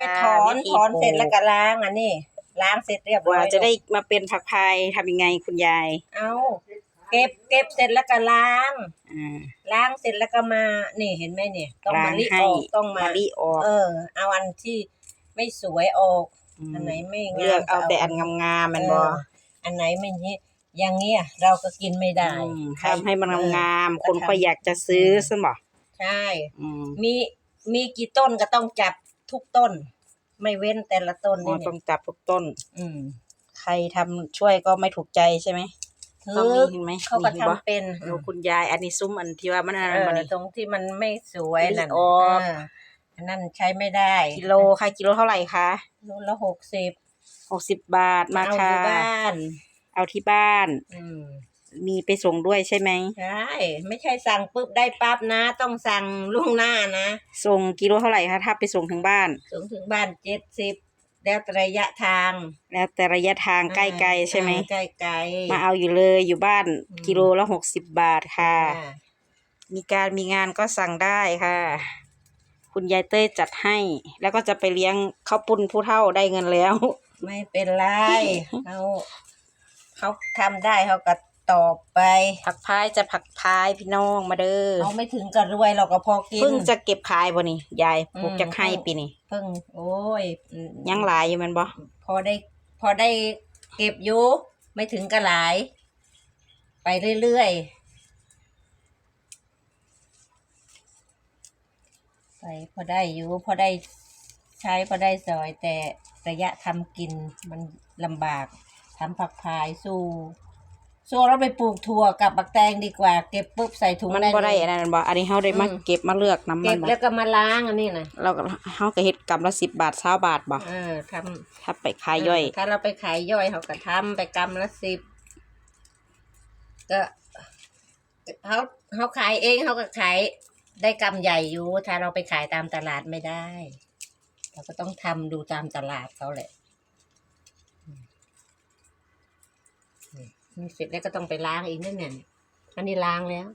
ไปถอนวิธีถอนปลูกเสร็จแล้วก็ล้างอันนี้ล้างเสร็จเรียบกร้อว่ายจะได้มาเป็นผักพายทำยังไงคุณยายเอาเก็บเก็บเสร็จแล้วก็ล้าง อ่า ล้างเสร็จแล้วก็มานี่เห็นไหมเนี่ย ต้องล้ามางลิให้ออกต้องมามาลิออกเออ เอาอันที่ไม่สวยออก อันไหนไม่งามเลือกเอาแต่อันงามๆมันบ่เอออันไหนไม่นี้อย่างเงี้ยเราก็กินไม่ได้อืมทำให้มันงามเออๆคนก็อยากจะซื้อซะบ่ใช่ อืมมีมีกี่ต้นก็ต้องจับ ทุกต้น ไม่เว้นแต่ละต้นอ๋อนี่ต้อเนี่ยงจับทุกต้น อืม ใครทำช่วยก็ไม่ถูกใจใช่ไหมถืก็มีอเห็นไหมเขาก็มีห็นบ่ทำเป็นดูคุณยาย อันนี้ซุ้มอันที่ว่ามันอะไรเอบ่อนี่ ตรงที่มันไม่สวยนั่นลิออกเอออันนั้นใช้ไม่ได้กิโลค่ะ กิโลเท่าไหร่คะโลละหกสิบหกสิบบาทมาเอาอค่ะยู่บ้าน เอาที่บ้าน อืม มีไปส่งด้วยใช่ไหม ใช่ ไม่ใช่สั่งปุ๊บได้ปั๊บนะ ต้องสั่งล่วงหน้านะ ส่งกิโลเท่าไหร่คะถ้าไปส่งถึงบ้านถึงถึงบ้านเจ็ดสิบแล้วแต่ระยะทาง แล้วแต่ระยะทางใกล้ๆใช่ไหมใกล้ไกลๆมาเอาอยู่เลยอยู่บ้านอืมกิโลละหกสิบบาทค่ะอ่ามีการมีงานก็สั่งได้ค่ะ คุณยายเต้ยจัดให้ แล้วก็จะไปเลี้ยงข้าวปุ้นผู้เฒ่าได้เงินแล้ว ไม่เป็นไรเขาเขาทำได้เขาก็ ตอบไป ผักพายจะผักพายพี่น้องมาเด้อเขาไม่ถึงกับรวยเราก็พอกินเพิ่งจะเก็บขายบ่นี่ยายปลูกอืมจะให้ปีนี้เพิ่ง โอ้ยอืมยังหลายอยู่แมันบ่พอได้ พอได้เก็บอยู่ไม่ถึงกับหลาย ไปเรื่อยๆไปพอได้อยู่พอได้ใช้พอได้สอยแต่ระยะทำกินมันลำบากทำผักพายสู้ สู้เราไปปลูกถั่วกับบักแตงดีกว่า เก็บปุ๊บใส่ถุงมันได้บ่ได้เลยอันนั้นบ่อันนี้เฮาได้มาอืมเก็บมาเลือกน้ำมัเก็นบบ่แล้วก็มาล้างอันนี้นะเราก็เฮาก็เฮ็ดกำละ10บาท20บาทบ่เออทำถ้าไปขายย่อย ถ้าเราไปขายย่อยเขาก็ทำไปกำละสิบก็เขาเขาขายเองเขาก็ขายได้กำใหญ่อยู่ ถ้าเราไปขายตามตลาดไม่ได้ เราก็ต้องทำดูตามตลาดเขาแหละอืม นี่เสร็จแล้วก็ต้องไปล้างอีกนั่นเนี่ยอันนี้ล้างแล้ว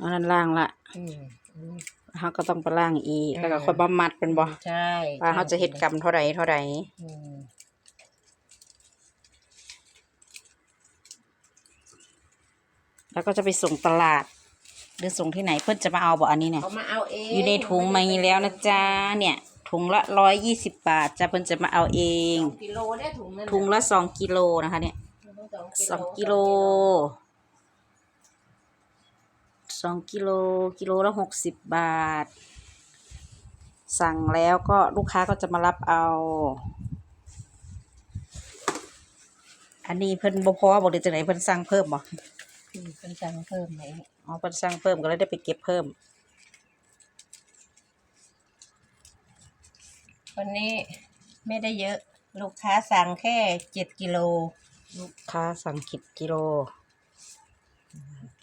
อันนั้นล่างละอืมอืมเฮาก็ต้องไปล่างอีกอืมแล้วก็ค่อยมามัดเป็นบ่ใช่ว่าเฮาจะเฮ็ดกำเท่าใดเท่าใดอืมแล้วก็จะไปส่งตลาด หรือส่งที่ไหนเพิ่นจะมาเอาบ่อันนี้เนี่ย เขามาเอาเองอยู่ในถุงมาแล้วนะจ๊ะเนี่ย ถุงละร้อยยี่สิบบาทจะเพิ่นจะมาเอาเองสอง กิโลได้ถุงนั้นน่ะถุงละสองกิโลนะคะเนี่ย สองกิโลสองกิโลกิโลละหกสิบบาท สั่งแล้วก็ลูกค้าก็จะมารับเอา อันนี้เพิ่นบ่พอบอกเดี๋ยวจังไหนเพิ่นสั่งเพิ่มบ่อืมเป็นสั่งเพิ่มไหมอ๋อเพิ่นสั่งเพิ่มก็เลยได้ไปเก็บเพิ่ม วันนี้ไม่ได้เยอะ ลูกค้าสั่งแค่เจ็ดกิโล ลูกค้าสั่งกิดกิโล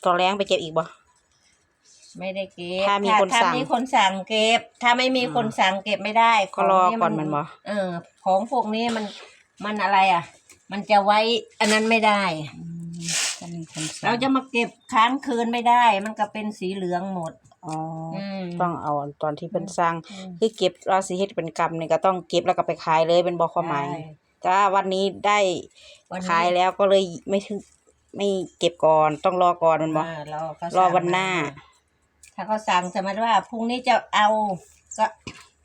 ตอนแรงไปเก็บอีกบ่ ไม่ได้เก็บถ้ามีคนสั่งถ้ามีคนสั่งเก็บ ถ้าไม่มีคนสั่งเก็บไม่ได้ก็รอขงก่อนมันบ่เออ ของพวกนี้มันมันอะไรอะ มันจะไว้อันนั้นไม่ได้ถ้ามีคนสั่งเราจะมาเก็บค้างคืนไม่ได้ มันก็เป็นสีเหลืองหมดอ๋ออมต้องเอาตอนที่เพิ่นสั่งอืมคือเก็บเราสิเฮ็ดเป็นกำนี่ก็ต้องเก็บแล้วก็ไปขายเลยเป็นบ่ความหมายใช่ จ้าวันนี้ได้วันนี้ ขายแล้วก็เลยไม่ถึงไม่เก็บก่อนต้องรอก่อนแมันบ่อ่ารอเขารอสั่งวันหน้า ถ้าเขาสั่งสมมติว่าพรุ่งนี้จะเอาก็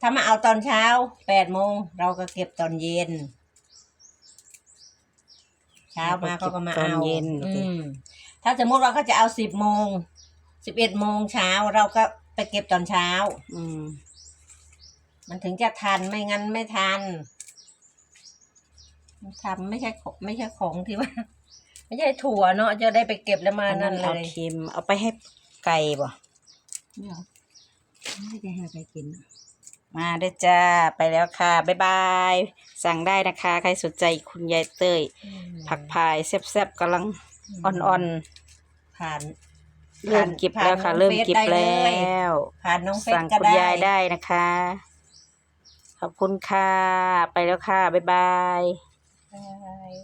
ถ้ามาเอาตอนเช้าแปดโมงเราก็เก็บตอนเย็น เช้ามาเขาก็มาตอนเอาเย็น อืมถ้าสมมติว่าเขาจะเอาสิบโมงสิบเอ็ดโมงเช้าเราก็ไปเก็บตอนเช้า อืมมันถึงจะทันไม่งั้นไม่ทัน ทำไม่ใช่ของไม่ใช่ของที่ว่า ไม่ใช่ถั่วเนาะจะได้ไปเก็บแล้วมาอันนั่นั้นนเลเอายเค็มเอาไปให้ไก่บ่ ไม่เอาไม่ได้ให้ใครกินมาได้อจ้า ไปแล้วค่ะ บ๊ายบาย สั่งได้นะคะ ใครสนใจคุณยายเต้ย ผักพายแซ่บๆกำลังอ่อนผ่าน ๆ เริ่มเก็บแล้วค่ะเริ่มเก็บแล้ผ่านน้องเฟซได้เลยวผ่านน้องเฟซสั่งก็คุณได้ ยายได้นะคะ ขอบคุณค่ะ ไปแล้วค่ะ บ๊ายบาย ได้